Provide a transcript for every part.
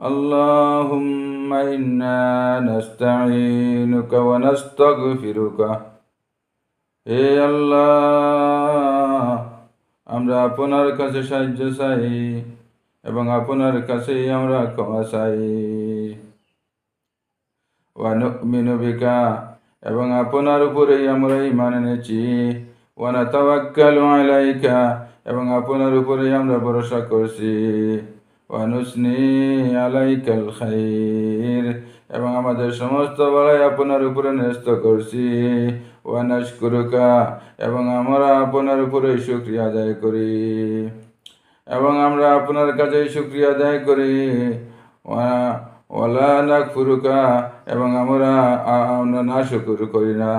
اللهم إنا نستعينك ونستغفرك হে আল্লাহ আমরা আপনার কাছে সাহায্য চাই এবং আপনার কাছেই আমরা ক্ষমা চাই ওয়ানুমিনু বিকা এবং আপনার উপরেই আমরা ইমান এনেছি ওয়ানা তাওয়াক্কালু আলাইকা এবং আপনার উপরেই আমরা ভরসা করছি ওয়ানুসনি আলাইকাল খাইর। এবং আমাদের সমস্ত বলাই আপনার উপরে ন্যস্ত করছি। ওয়ানাশকুরুকা এবং আমরা আপনার উপরে শুক্রিয়া আদায় করি। এবং আমরা আপনার কাছে শুক্রিয়া আদায় করি। ওয়ালা নাক ফুরুকা এবং আমরা আমরা না শুকুর করি না।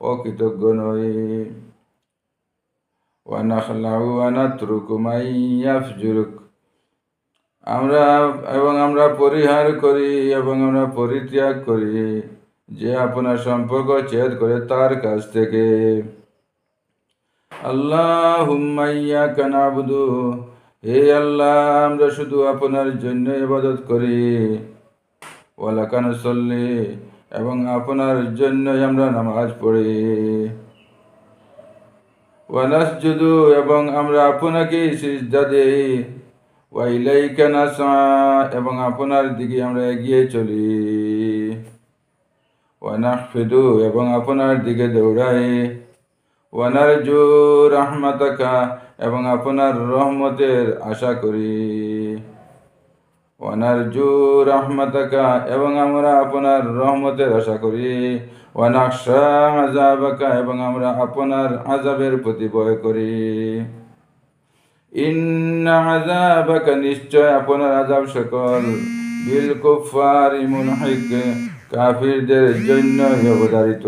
অকৃতজ্ঞ নই। ওয়ানাখলাউ ওয়ানাত্রুকু মাই ইয়াফজুরুক। আমরা এবং আমরা পরিহার করি এবং আমরা পরিত্যাগ করি যে আপনার সম্পর্ক ছেদ করে তার কাছ থেকে। আল্লাহ হুম্মাইয়া কানাবুদু হে আল্লাহ, আমরা শুধু আপনার জন্য ইবাদত করি। ওয়ালা কানসল্লি এবং আপনার জন্য আমরা নামাজ পড়ি। ওয়ানাসজুদু এবং আমরা আপনাকে সিজদা দেই। এবং আপনার দিকে আমরা এগিয়ে চলি। ওয়ানাহফিদু, এবং আপনার দিকে দৌড়াই। ওয়ানারজু রাহমাতাকা, এবং আপনার রহমতের আশা করি। ওয়ানারজু রাহমাতাকা, এবং আমরা আপনার রহমতের আশা করি। ওয়ানাকশা আজাবাকা এবং আমরা আপনার আজাবের প্রতি ভয় করি। ইন্না আজাবাকা নিশ্চয় আপনার আজাব সকল। বিল কুফারি মুনহিক কাফিরদের জন্য অবধারিত।